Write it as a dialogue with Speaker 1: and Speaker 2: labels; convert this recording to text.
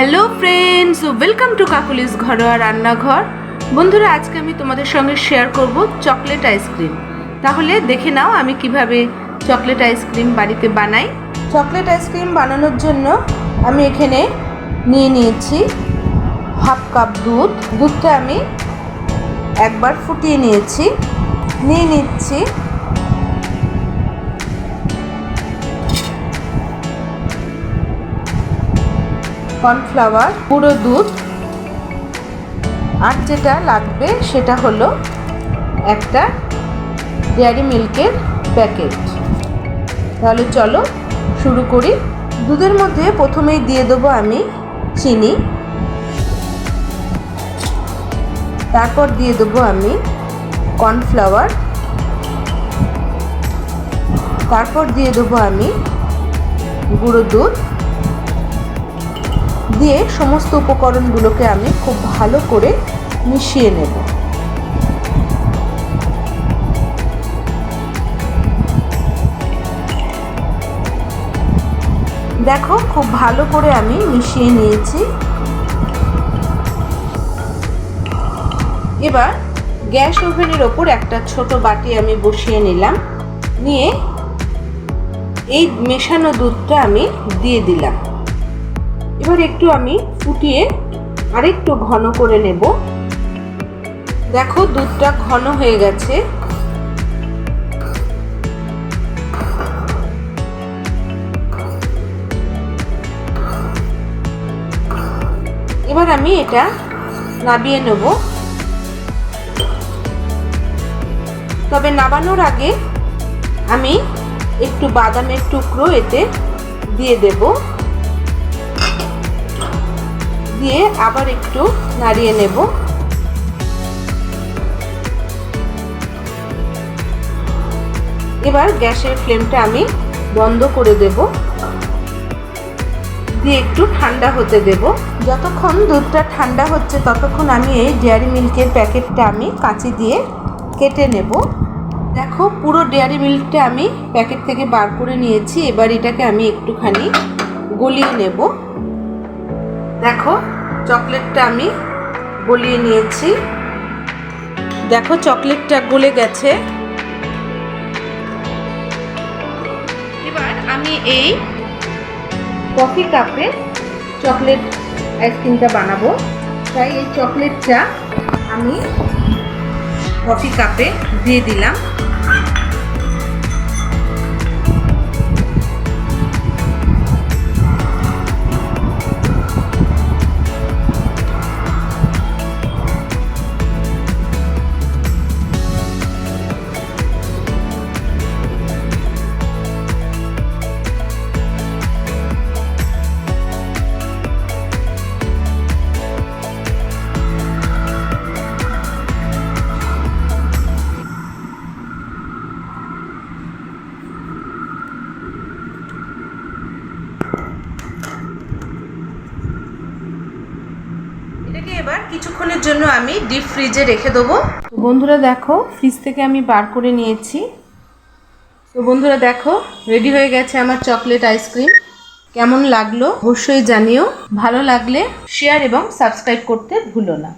Speaker 1: Hello friends welcome to Kakuli's ঘরোয়া রান্নাঘর বন্ধুরা, আজকে আমি তোমাদের সঙ্গে শেয়ার করব চকলেট আইসক্রিম তাহলে দেখে নাও আমি কীভাবে চকলেট আইসক্রিম বাড়িতে বানাই। চকলেট আইসক্রিম বানানোর জন্য আমি এখানে নিয়ে নিয়েছি হাফ কাপ দুধ। দুধটা আমি একবার ফুটিয়ে নিয়েছি। নিয়ে নিচ্ছি। কর্নফ্লাওয়ার পুরো দুধ। আর যেটা লাগবে সেটা হলো একটা ডেয়ারি মিল্কের প্যাকেট। তাহলে চলো শুরু করি। দুধের মধ্যে প্রথমেই দিয়ে দেবো আমি চিনি। তারপর দিয়ে দেবো আমি কর্নফ্লাওয়ার। তারপর দিয়ে দেবো আমি গুঁড়ো দুধ। দিয়ে সমস্ত উপকরণগুলোকে আমি খুব ভালো করে মিশিয়ে নেব। দেখো, খুব ভালো করে আমি মিশিয়ে নিয়েছি। এবার গ্যাস ওভেনের ওপর একটা ছোট বাটি আমি বসিয়ে নিলাম। নিয়ে এই মেশানো দুধটা আমি দিয়ে দিলাম। এবার একটু আমি ফুটিয়ে আরেকটু ঘন করে নেব। দেখো দুধটা ঘন হয়ে গেছে। এবার আমি এটা নাবিয়ে নেব। তবে নাবানোর আগে আমি একটু বাদামের টুকরো এতে দিয়ে দেবো। দিয়ে আবার একটু নাড়িয়ে নেব। এবার গ্যাসের ফ্লেমটা আমি বন্ধ করে দেব। দিয়ে একটু ঠান্ডা হতে দেব। যতক্ষণ দুধটা ঠান্ডা হচ্ছে ততক্ষণ আমি এই ডেয়ারি মিল্কের প্যাকেটটা আমি কাঁচি দিয়ে কেটে নেব। দেখো, পুরো ডেয়ারি মিল্কটা আমি প্যাকেট থেকে বার করে নিয়েছি। এবার এটাকে আমি একটুখানি গলিয়ে নেব। দেখো, চকলেটটা আমি গলিয়ে নিয়েছি। দেখো, চকলেটটা গলে গেছে। এবার আমি এই কফি কাপে চকলেট আইসক্রিমটা বানাবো। তাই এই চকলেটটা আমি কফি কাপে দিয়ে দিলাম। এবার কিছুক্ষণের জন্য আমি ডিপ ফ্রিজে রেখে দেবো। তো বন্ধুরা দেখো ফ্রিজ থেকে আমি বার করে নিয়েছি। তো বন্ধুরা দেখো রেডি হয়ে গেছে আমার চকলেট আইসক্রিম কেমন লাগল অবশ্যই জানিও। ভালো লাগলে শেয়ার এবং সাবস্ক্রাইব করতে ভুলো না।